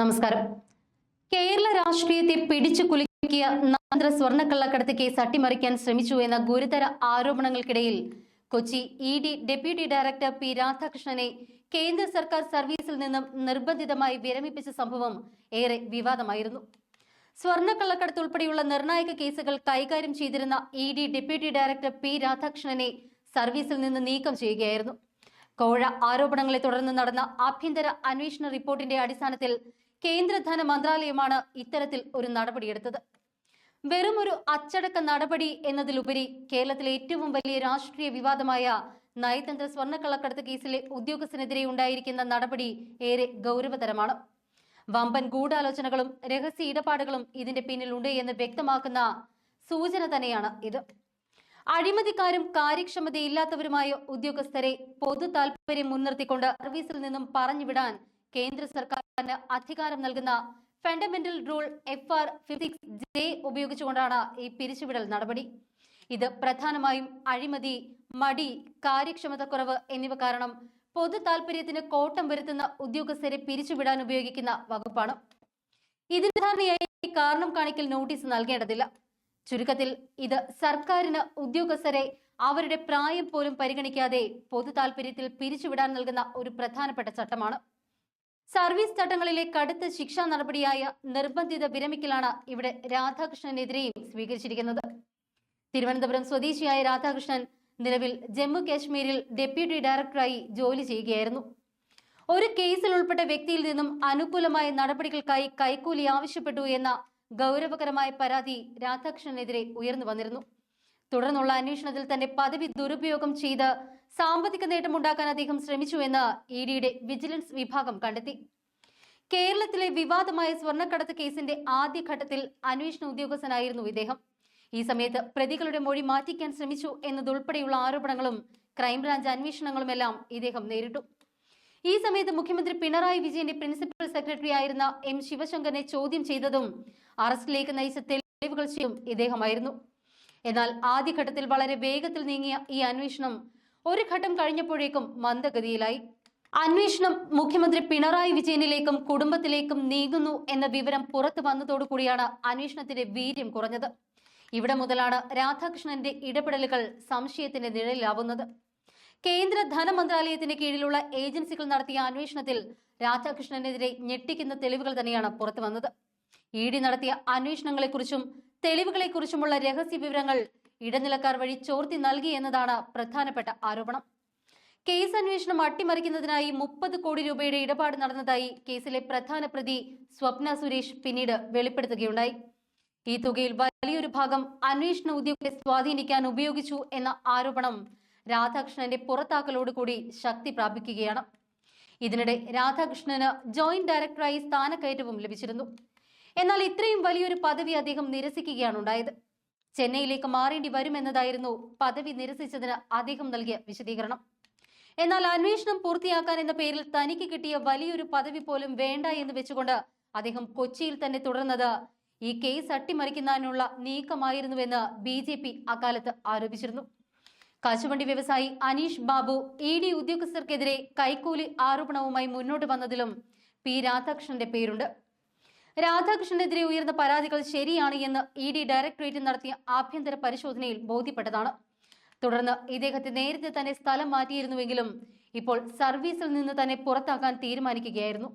നമസ്കാരം. കേരള രാഷ്ട്രീയത്തെ പിടിച്ചു കുലുക്കിയ നന്ദ സ്വർണക്കള്ളക്കടത്ത് കേസ് അട്ടിമറിക്കാൻ ശ്രമിച്ചു എന്ന ഗുരുതര ആരോപണങ്ങൾക്കിടയിൽ Kochi E D deputy director P രാധാകൃഷ്ണനെ കേന്ദ്ര സർക്കാർ സർവീസിൽ നിന്നും നിർബന്ധിതമായി വിരമിപ്പിച്ച സംഭവം ഏറെ വിവാദമായിരുന്നു. സ്വർണക്കള്ളക്കടത്ത് ഉൾപ്പെടെയുള്ള നിർണായക കേസുകൾ കൈകാര്യം ചെയ്തിരുന്ന E D deputy director P രാധാകൃഷ്ണനെ സർവീസിൽ നിന്ന് നീക്കം ചെയ്യുകയായിരുന്നു. കോഴ ആരോപണങ്ങളെ തുടർന്ന് നടന്ന ആഭ്യന്തര അന്വേഷണ റിപ്പോർട്ടിന്റെ അടിസ്ഥാനത്തിൽ കേന്ദ്ര ധന മന്ത്രാലയമാണ് ഇത്തരത്തിൽ ഒരു നടപടിയെടുത്തത്. വെറും ഒരു അച്ചടക്ക നടപടി എന്നതിലുപരി കേരളത്തിലെ ഏറ്റവും വലിയ രാഷ്ട്രീയ വിവാദമായ നയതന്ത്ര സ്വർണക്കള്ളക്കടത്ത് കേസിലെ ഉദ്യോഗസ്ഥനെതിരെ ഉണ്ടായിരിക്കുന്ന നടപടി ഏറെ ഗൗരവതരമാണ്. വമ്പൻ ഗൂഢാലോചനകളും രഹസ്യ ഇടപാടുകളും ഇതിന്റെ പിന്നിലുണ്ട് എന്ന് വ്യക്തമാക്കുന്ന സൂചന തന്നെയാണ് ഇത്. അഴിമതിക്കാരും കാര്യക്ഷമതയില്ലാത്തവരുമായ ഉദ്യോഗസ്ഥരെ പൊതു താൽപര്യം മുൻനിർത്തിക്കൊണ്ട് സർവീസിൽ നിന്നും പറഞ്ഞുവിടാൻ കേന്ദ്ര സർക്കാരിന് അധികാരം നൽകുന്ന fundamental rule F R fifty six J ഉപയോഗിച്ചുകൊണ്ടാണ് ഈ പിരിച്ചുവിടൽ നടപടി. ഇത് പ്രധാനമായും അഴിമതി മടി കാര്യക്ഷമത കുറവ് എന്നിവ കാരണം പൊതു താൽപര്യത്തിന് കോട്ടം വരുത്തുന്ന ഉദ്യോഗസ്ഥരെ പിരിച്ചുവിടാൻ ഉപയോഗിക്കുന്ന വകുപ്പാണ്. ഇതിന് ധാരണയായി കാരണം കാണിക്കൽ നോട്ടീസ് നൽകേണ്ടതില്ല. ചുരുക്കത്തിൽ ഇത് സർക്കാരിന് ഉദ്യോഗസ്ഥരെ അവരുടെ പ്രായം പോലും പരിഗണിക്കാതെ പൊതു താൽപര്യത്തിൽ പിരിച്ചുവിടാൻ നൽകുന്ന ഒരു പ്രധാനപ്പെട്ട ചട്ടമാണ്. സർവീസ് ചട്ടങ്ങളിലെ കടുത്ത ശിക്ഷാ നടപടിയായ നിർബന്ധിത വിരമിക്കലാണ് ഇവിടെ രാധാകൃഷ്ണനെതിരെയും സ്വീകരിച്ചിരിക്കുന്നത്. തിരുവനന്തപുരം സ്വദേശിയായ രാധാകൃഷ്ണൻ നിലവിൽ ജമ്മു കാശ്മീരിൽ ഡെപ്യൂട്ടി ഡയറക്ടറായി ജോലി ചെയ്യുകയായിരുന്നു. ഒരു കേസിൽ ഉൾപ്പെട്ട വ്യക്തിയിൽ നിന്നും അനുകൂലമായ നടപടികൾക്കായി കൈക്കൂലി ആവശ്യപ്പെട്ടു എന്ന ഗൗരവകരമായ പരാതി രാധാകൃഷ്ണനെതിരെ ഉയർന്നു വന്നിരുന്നു. തുടർന്നുള്ള അന്വേഷണത്തിൽ തന്റെ പദവി ദുരുപയോഗം ചെയ്ത് സാമ്പത്തിക നേട്ടമുണ്ടാക്കാൻ അദ്ദേഹം ശ്രമിച്ചുവെന്ന് ഇ ഡിയുടെ വിജിലൻസ് വിഭാഗം കണ്ടെത്തി. കേരളത്തിലെ വിവാദമായ സ്വർണക്കടത്ത് കേസിന്റെ ആദ്യഘട്ടത്തിൽ അന്വേഷണ ഉദ്യോഗസ്ഥനായിരുന്നു ഇദ്ദേഹം. ഈ സമയത്ത് പ്രതികളുടെ മൊഴി മാറ്റിക്കാൻ ശ്രമിച്ചു എന്നതുൾപ്പെടെയുള്ള ആരോപണങ്ങളും ക്രൈംബ്രാഞ്ച് അന്വേഷണങ്ങളുമെല്ലാം ഇദ്ദേഹം നേരിട്ടു. ഈ സമയത്ത് മുഖ്യമന്ത്രി പിണറായി വിജയന്റെ പ്രിൻസിപ്പൽ സെക്രട്ടറി ആയിരുന്ന എം ശിവശങ്കറിനെ ചോദ്യം ചെയ്തതും അറസ്റ്റിലേക്ക് നയിച്ച തെളിവുകൾ ചെയ്യും ഇദ്ദേഹമായിരുന്നു. എന്നാൽ ആദ്യഘട്ടത്തിൽ വളരെ വേഗത്തിൽ നീങ്ങിയ ഈ അന്വേഷണം ഒരു ഘട്ടം കഴിഞ്ഞപ്പോഴേക്കും മന്ദഗതിയിലായി. അന്വേഷണം മുഖ്യമന്ത്രി പിണറായി വിജയനിലേക്കും കുടുംബത്തിലേക്കും നീങ്ങുന്നു എന്ന വിവരം പുറത്തു വന്നതോടുകൂടിയാണ് അന്വേഷണത്തിന്റെ വീര്യം കുറഞ്ഞത്. ഇവിടെ മുതലാണ് രാധാകൃഷ്ണന്റെ ഇടപെടലുകൾ സംശയത്തിന്റെ നിഴലിലാവുന്നത്. കേന്ദ്ര ധനമന്ത്രാലയത്തിന് കീഴിലുള്ള ഏജൻസികൾ നടത്തിയ അന്വേഷണത്തിൽ രാധാകൃഷ്ണനെതിരെ ഞെട്ടിക്കുന്ന തെളിവുകൾ തന്നെയാണ് പുറത്തു വന്നത്. ഇ ഡി നടത്തിയ അന്വേഷണങ്ങളെക്കുറിച്ചും തെളിവുകളെക്കുറിച്ചുമുള്ള രഹസ്യ വിവരങ്ങൾ ഇടനിലക്കാർ വഴി ചോർത്തി നൽകി എന്നതാണ് പ്രധാനപ്പെട്ട ആരോപണം. കേസ് അന്വേഷണം അട്ടിമറിക്കുന്നതിനായി മുപ്പത് കോടി രൂപയുടെ ഇടപാട് നടന്നതായി കേസിലെ പ്രധാന പ്രതി സ്വപ്ന സുരേഷ് പിന്നീട് വെളിപ്പെടുത്തുകയുണ്ടായി. ഈ തുകയിൽ വലിയൊരു ഭാഗം അന്വേഷണ ഉദ്യോഗത്തെ സ്വാധീനിക്കാൻ ഉപയോഗിച്ചു എന്ന ആരോപണം രാധാകൃഷ്ണന്റെ പുറത്താക്കലോടുകൂടി ശക്തി പ്രാപിക്കുകയാണ്. ഇതിനിടെ രാധാകൃഷ്ണന് ജോയിന്റ് ഡയറക്ടറായി സ്ഥാനക്കയറ്റവും ലഭിച്ചിരുന്നു. എന്നാൽ ഇത്രയും വലിയൊരു പദവി അദ്ദേഹം നിരസിക്കുകയാണ് ഉണ്ടായത്. ചെന്നൈയിലേക്ക് മാറേണ്ടി വരുമെന്നതായിരുന്നു പദവി നിരസിച്ചതിന് അദ്ദേഹം നൽകിയ വിശദീകരണം. എന്നാൽ അന്വേഷണം പൂർത്തിയാക്കാൻ എന്ന പേരിൽ തനിക്ക് കിട്ടിയ വലിയൊരു പദവി പോലും വേണ്ട എന്ന് വെച്ചുകൊണ്ട് അദ്ദേഹം കൊച്ചിയിൽ തന്നെ തുടർന്നത് ഈ കേസ് അട്ടിമറിക്കുന്നതിനുള്ള നീക്കമായിരുന്നുവെന്ന് ബി ജെ പി അക്കാലത്ത് ആരോപിച്ചിരുന്നു. കശുവണ്ടി വ്യവസായി അനീഷ് ബാബു ഇ ഡി ഉദ്യോഗസ്ഥർക്കെതിരെ കൈക്കൂലി ആരോപണവുമായി മുന്നോട്ട് വന്നതിലും പി രാധാകൃഷ്ണന്റെ പേരുണ്ട്. രാധാകൃഷ്ണനെതിരെ ഉയർന്ന പരാതികൾ ശരിയാണ് എന്ന് ഇ ഡി ഡയറക്ടറേറ്റ് നടത്തിയ ആഭ്യന്തര പരിശോധനയിൽ ബോധ്യപ്പെട്ടതാണ്. തുടർന്ന് ഇദ്ദേഹത്തെ നേരത്തെ തന്നെ സ്ഥലം മാറ്റിയിരുന്നുവെങ്കിലും ഇപ്പോൾ സർവീസിൽ നിന്ന് തന്നെ പുറത്താക്കാൻ തീരുമാനിക്കുകയായിരുന്നു.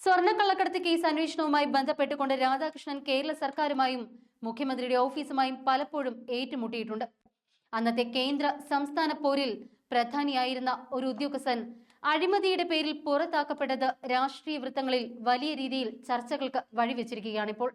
സ്വർണക്കള്ളക്കടത്ത് കേസ് അന്വേഷണവുമായി ബന്ധപ്പെട്ടുകൊണ്ട് രാധാകൃഷ്ണൻ കേരള സർക്കാരുമായും മുഖ്യമന്ത്രിയുടെ ഓഫീസുമായും പലപ്പോഴും ഏറ്റുമുട്ടിയിട്ടുണ്ട്. അന്നത്തെ കേന്ദ്ര സംസ്ഥാന പോരിൽ പ്രധാനിയായിരുന്ന ഒരു ഉദ്യോഗസ്ഥൻ അഴിമതിയുടെ പേരിൽ പുറത്താക്കപ്പെട്ടത് രാഷ്ട്രീയ വൃത്തങ്ങളിൽ വലിയ രീതിയിൽ ചർച്ചകൾക്ക് വഴിവെച്ചിരിക്കുകയാണിപ്പോൾ.